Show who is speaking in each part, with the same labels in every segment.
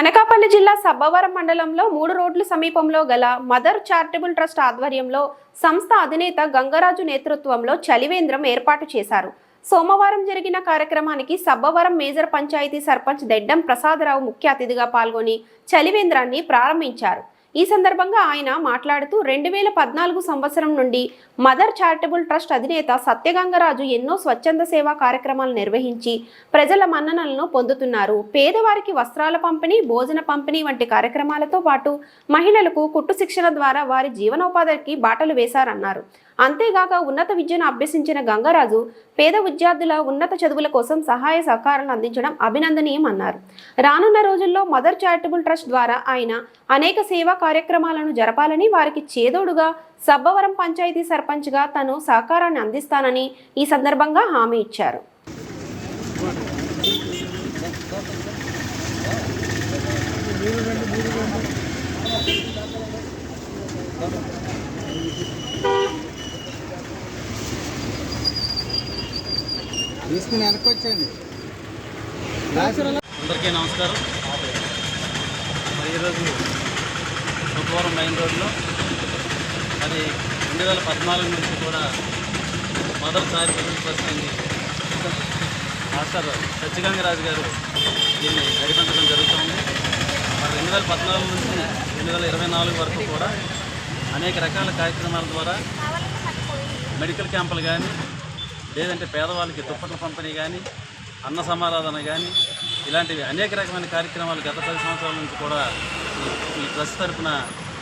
Speaker 1: అనకాపల్లి జిల్లా సబ్బవరం మండలంలో మూడు రోడ్ల సమీపంలో గల మదర్ చారిటబుల్ ట్రస్ట్ ఆధ్వర్యంలో సంస్థ అధినేత గంగరాజు నేతృత్వంలో చలివేంద్రం ఏర్పాటు చేశారు. సోమవారం జరిగిన కార్యక్రమానికి సబ్బవరం మేజర్ పంచాయతీ సర్పంచ్ దెడ్డం ప్రసాదరావు ముఖ్య అతిథిగా పాల్గొని చలివేంద్రాన్ని ప్రారంభించారు. ఈ సందర్భంగా ఆయన మాట్లాడుతూ రెండు వేల పద్నాలుగు సంవత్సరం నుండి మదర్ చారిటబుల్ ట్రస్ట్ అధినేత సత్యగంగరాజు ఎన్నో స్వచ్ఛంద సేవా కార్యక్రమాలు నిర్వహించి ప్రజల మన్ననలను పొందుతున్నారు. పేదవారికి వస్త్రాల పంపిణీ భోజన పంపిణీ వంటి కార్యక్రమాలతో పాటు మహిళలకు కుట్టు శిక్షణ ద్వారా వారి జీవనోపాధికి బాటలు వేశారన్నారు. అంతేగాక ఉన్నత విద్యను అభ్యసించిన గంగరాజు పేద విద్యార్థుల ఉన్నత చదువుల కోసం సహాయ సహకారాలు అందించడం అభినందనీయం అన్నారు రానున్న రోజుల్లో మదర్ చారిటబుల్ ట్రస్ట్ ద్వారా ఆయన అనేక సేవా కార్యక్రమాలను జరపాలని వారికి చేదోడుగా సబ్బవరం పంచాయతీ సర్పంచ్గా తను సహకారాన్ని అందిస్తానని ఈ సందర్భంగా హామీ ఇచ్చారు.
Speaker 2: తీసుకుని
Speaker 3: అందరికీ నమస్కారం. ఈరోజు శుక్రవారం మెయిన్ రోడ్లో. మరి రెండు వేల పద్నాలుగు నుంచి కూడా మొదటిసారి చారిటబుల్ ట్రస్ట్ అని మాస్టర్ సత్యగంగరాజు గారు దీన్ని నడిపించడం జరుగుతుంది. మరి రెండు వేల పద్నాలుగు నుంచి రెండు వేల ఇరవై నాలుగు వరకు కూడా అనేక రకాల కార్యక్రమాల ద్వారా మెడికల్ క్యాంపులు కానీ లేదంటే పేదవాళ్ళకి దుప్పట్ల పంపిణీ కానీ అన్న సమారాధన కానీ ఇలాంటివి అనేక రకమైన కార్యక్రమాలు గత పది సంవత్సరాల నుంచి కూడా ఈ- ట్రస్ట్ తరఫున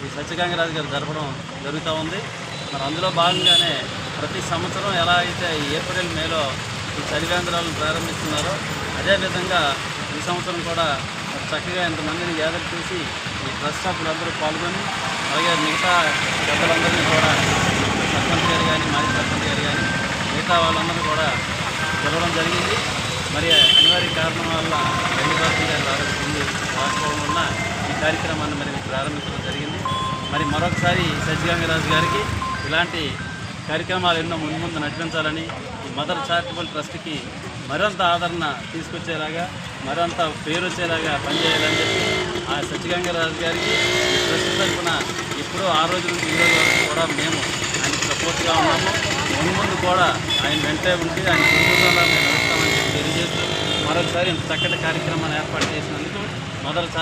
Speaker 3: ఈ సత్యగంగరాజు గారు జరపడం జరుగుతూ ఉంది. మరి అందులో భాగంగానే ప్రతి సంవత్సరం ఎలా అయితే ఈ ఏప్రిల్ మేలో ఈ చలివేంద్రాలను ప్రారంభిస్తున్నారో అదేవిధంగా ఈ సంవత్సరం కూడా చక్కగా ఇంతమందిని గ్యాదర్ చేసి ఈ ట్రస్ట్ సభ్యులందరూ పాల్గొని అలాగే మిగతా పెద్దలందరినీ కూడా సర్పంచ్ గారు కానీ మాజీ సర్పంచ్ గారు కానీ మిగతా వాళ్ళందరూ కూడా పిలవడం జరిగింది. మరి అనివార్య కారణం వల్ల రెండు గారు రావాల్సింది వాస్తవం ఉన్న ఈ కార్యక్రమాన్ని మరి ప్రారంభించడం జరిగింది. మరి మరొకసారి సజ్జగంగరాజు గారికి ఇలాంటి కార్యక్రమాలు ఎన్నో ముందు ముందు నడిపించాలని ఈ మదర్ చారిటబుల్ ట్రస్ట్కి మరింత ఆదరణ తీసుకొచ్చేలాగా మరింత పేరు వచ్చేలాగా పనిచేయాలని చెప్పి ఆ సత్యగంగరాజు గారికి ఈ ట్రస్ట్ తరఫున ఇప్పుడు ఆ రోజు నుంచి ఈ రోజు వరకు కూడా మేము ఆయనకు సపోర్ట్గా ఉన్నాము. ముందు ముందు కూడా ఆయన వెంటే ఉండి ఆయన కుటుంబంలో మేము మరొకసారి ఇంత చక్కటి కార్యక్రమాన్ని ఏర్పాటు చేసినందుకు మొదటిసారి